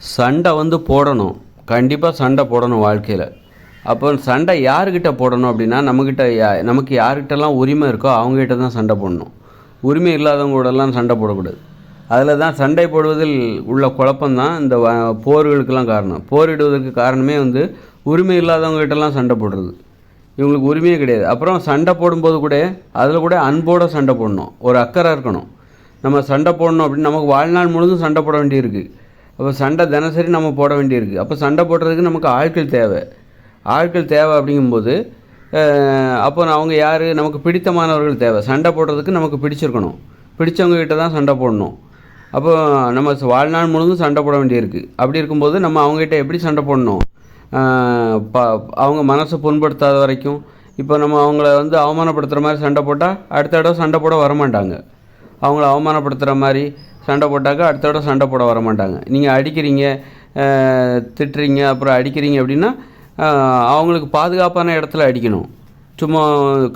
சண்டை வந்து போடணும். கண்டிப்பாக சண்டை போடணும் வாழ்க்கையில். அப்போ சண்டை யாருக்கிட்ட போடணும் அப்படின்னா நம்மக்கிட்ட யா நமக்கு யார்கிட்டலாம் உரிமை இருக்கோ அவங்ககிட்ட தான் சண்டை போடணும். உரிமை இல்லாதவங்க கூடலாம் சண்டை போடக்கூடாது. அதில் தான் சண்டை போடுவதில் உள்ள குழப்பம்தான் இந்த வ போர்களுக்கெல்லாம் காரணம். போரிடுவதற்கு காரணமே வந்து உரிமை இல்லாதவங்ககிட்டலாம் சண்டை போடுறது. இவங்களுக்கு உரிமையே கிடையாது. அப்புறம் சண்டை போடும்போது கூட அதில் கூட அன்போடு சண்டை போடணும். ஒரு அக்கறை இருக்கணும். நம்ம சண்டை போடணும் அப்படின்னு நமக்கு வாழ்நாள் முழுதும் சண்டை போட வேண்டியிருக்கு. அப்போ சண்டை தினசரி நம்ம போட வேண்டியிருக்கு. அப்போ சண்டை போடுறதுக்கு நமக்கு ஆட்கள் தேவை. ஆட்கள் தேவை அப்படிங்கும்போது அப்போ அவங்க யார்? நமக்கு பிடித்தமானவர்கள் தேவை. சண்டை போடுறதுக்கு நமக்கு பிடிச்சிருக்கணும். பிடிச்சவங்க கிட்ட தான் சண்டை போடணும். அப்போ நம்ம வாழ்நாள் முழுதும் சண்டை போட வேண்டியிருக்கு. அப்படி இருக்கும்போது நம்ம அவங்ககிட்ட எப்படி சண்டை போடணும்? ப அவங்க மனசை புண்படுத்தாத வரைக்கும் இப்போ நம்ம அவங்கள வந்து அவமானப்படுத்துகிற மாதிரி சண்டை போட்டால் அடுத்த தடவை சண்டை போட வரமாட்டாங்க. அவங்கள அவமானப்படுத்துகிற மாதிரி சண்டை போட்டாக்கா அடுத்த தடவை சண்டை போட வரமாட்டாங்க நீங்கள் அடிக்கிறீங்க திட்டுறீங்க அப்புறம் அடிக்கிறீங்க அப்படின்னா அவங்களுக்கு பாதுகாப்பான இடத்துல அடிக்கணும். சும்மா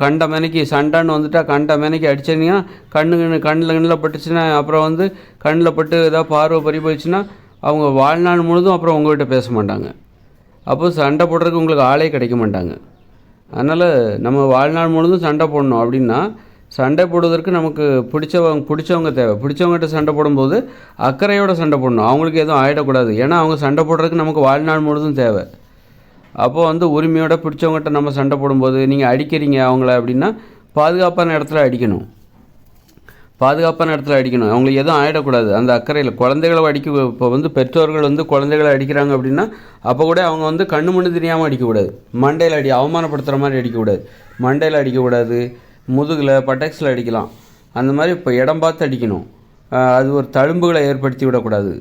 கண்ட மேனைக்கு சண்டைன்னு வந்துட்டா கண்ட மேனைக்கு அடிச்சீங்கன்னா கண்ணு கண்ணு கண்ணில் கண்ணில் பட்டுச்சுன்னா அப்புறம் வந்து கண்ணில் பட்டு ஏதாவது பார்வை பறி போயிடுச்சுன்னா அவங்க வாழ்நாள் முழுதும் அப்புறம் உங்கள்கிட்ட பேச மாட்டாங்க. அப்போ சண்டை போடுறதுக்கு உங்களுக்கு ஆளே கிடைக்க மாட்டாங்க. அதனால் நம்ம வாழ்நாள் முழுதும் சண்டை போடணும் அப்படின்னா சண்டை போடுவதற்கு நமக்கு பிடிச்சவங்க பிடிச்சவங்க தேவை. பிடிச்சவங்ககிட்ட சண்டை போடும்போது அக்கறையோட சண்டை போடணும். அவங்களுக்கு எதுவும் ஆகிடக்கூடாது ஏன்னா அவங்க சண்டை போடுறதுக்கு நமக்கு வாழ்நாள் முழுதும் தேவை. அப்போது வந்து உரிமையோட பிடிச்சவங்ககிட்ட நம்ம சண்டை போடும்போது நீங்கள் அடிக்கிறீங்க அவங்கள அப்படின்னா பாதுகாப்பான இடத்துல அடிக்கணும். பாதுகாப்பான இடத்துல அடிக்கணும். அவங்களுக்கு எதுவும் ஆகிடக்கூடாது அந்த அக்கறையில். குழந்தைகளை அடிக்க இப்போ வந்து பெற்றோர்கள் வந்து குழந்தைகளை அடிக்கிறாங்க அப்படின்னா அப்போ கூட அவங்க வந்து கண்ணு மண்ணு தெரியாமல் அடிக்கக்கூடாது. மண்டையில் அடி அவமானப்படுத்துகிற மாதிரி அடிக்கக்கூடாது. மண்டையில் அடிக்கக்கூடாது. முதுகில் பட்டக்ஸில் அடிக்கலாம். அந்த மாதிரி இப்போ இடம் பார்த்து அடிக்கணும். அது ஒரு தழும்புகளை ஏற்படுத்தி விடக்கூடாது.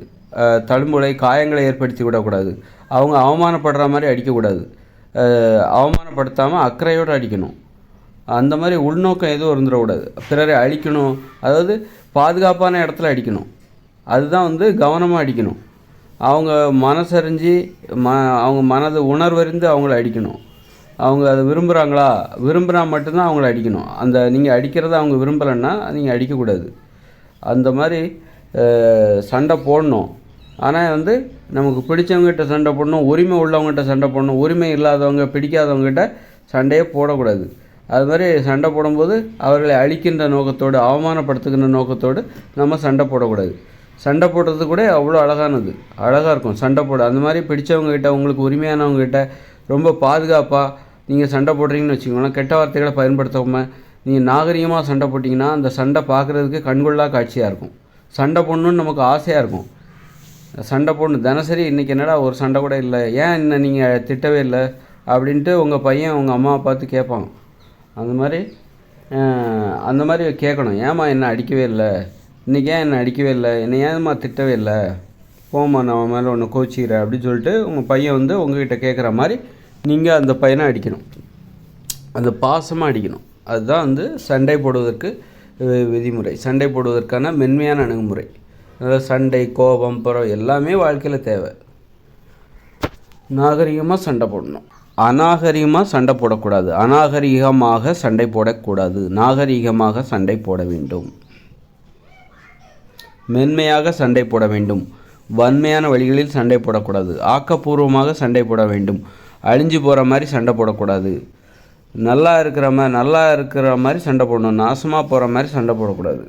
தழும்புகளை காயங்களை ஏற்படுத்தி விடக்கூடாது. அவங்க அவமானப்படுற மாதிரி அடிக்கக்கூடாது. அவமானப்படுத்தாமல் அக்கறையோடு அடிக்கணும். அந்த மாதிரி உள்நோக்கம் எதுவும் இருந்துடக்கூடாது. பிறரை அழிக்கணும். அதாவது பாதுகாப்பான இடத்துல அடிக்கணும். அதுதான் வந்து கவனமாக அடிக்கணும். அவங்க மனசறிஞ்சு ம அவங்க மனது உணர்வறிந்து அவங்கள அடிக்கணும். அவங்க அதை விரும்புகிறாங்களா விரும்புனா மட்டும்தான் அவங்கள அடிக்கணும். அந்த நீங்கள் அடிக்கிறத அவங்க விரும்பலைன்னா நீங்கள் அடிக்கக்கூடாது. அந்த மாதிரி சண்டை போடணும். ஆனால் வந்து நமக்கு பிடிச்சவங்ககிட்ட சண்டை போடணும் உரிமை உள்ளவங்ககிட்ட சண்டை போடணும் உரிமை இல்லாதவங்க பிடிக்காதவங்ககிட்ட சண்டையே போடக்கூடாது. அது மாதிரி சண்டை போடும்போது அவர்களை அழிக்கின்ற நோக்கத்தோடு அவமானப்படுத்துகின்ற நோக்கத்தோடு நம்ம சண்டை போடக்கூடாது. சண்டை போடுறது கூட அவ்வளோ அழகானது. அழகாக இருக்கும். சண்டை போட அந்த மாதிரி பிடிச்சவங்ககிட்ட உங்களுக்கு உரிமையானவங்ககிட்ட ரொம்ப பாதுகாப்பாக நீங்கள் சண்டை போடுறீங்கன்னு வச்சுக்கோங்களேன் கெட்ட வார்த்தைகளை பயன்படுத்தாமல் நீங்கள் நாகரீகமாக சண்டை போட்டிங்கன்னா அந்த சண்டை பார்க்குறதுக்கு கண்கொள்ளா காட்சியாக இருக்கும். சண்டை போடணுன்னு நமக்கு ஆசையாக இருக்கும். சண்டை போடணும். தினசரி இன்றைக்கி என்னடா ஒரு சண்டை கூட இல்லை ஏன் என்ன நீங்கள் திட்டவே இல்லை அப்படின்ட்டு உங்கள் பையன் உங்கள் அம்மாவை பார்த்து கேட்பாங்க. அந்த மாதிரி அந்த மாதிரி கேட்கணும். ஏம்மா என்ன அடிக்கவே இல்லை? இன்றைக்கி ஏன் என்ன அடிக்கவே இல்லை? என்னை ஏன்மா திட்டவே இல்லை? போம்மா நான் மேலே ஒன்று கோச்சிக்கிறேன் அப்படின்னு சொல்லிட்டு உங்கள் பையன் வந்து உங்ககிட்ட கேட்குற மாதிரி நீங்கள் அந்த பையனை அடிக்கணும். அந்த பாசமாக அடிக்கணும். அதுதான் வந்து சண்டை போடுவதற்கு விதிமுறை. சண்டை போடுவதற்கான மென்மையான அணுகுமுறை. அதாவது சண்டை கோபம் புறம் எல்லாமே வாழ்க்கையில் தேவை. நாகரிகமாக சண்டை போடணும். அநாகரிகமாக சண்டை போடக்கூடாது. அநாகரிகமாக சண்டை போடக்கூடாது. நாகரிகமாக சண்டை போட வேண்டும். மென்மையாக சண்டை போட வேண்டும். வன்மையான வழிகளில் சண்டை போடக்கூடாது. ஆக்கப்பூர்வமாக சண்டை போட வேண்டும். அழிஞ்சு போகிற மாதிரி சண்டை போடக்கூடாது. நல்லா இருக்கிற மாதிரி நல்லா இருக்கிற மாதிரி சண்டை போடணும். நாசமாக போகிற மாதிரி சண்டை போடக்கூடாது.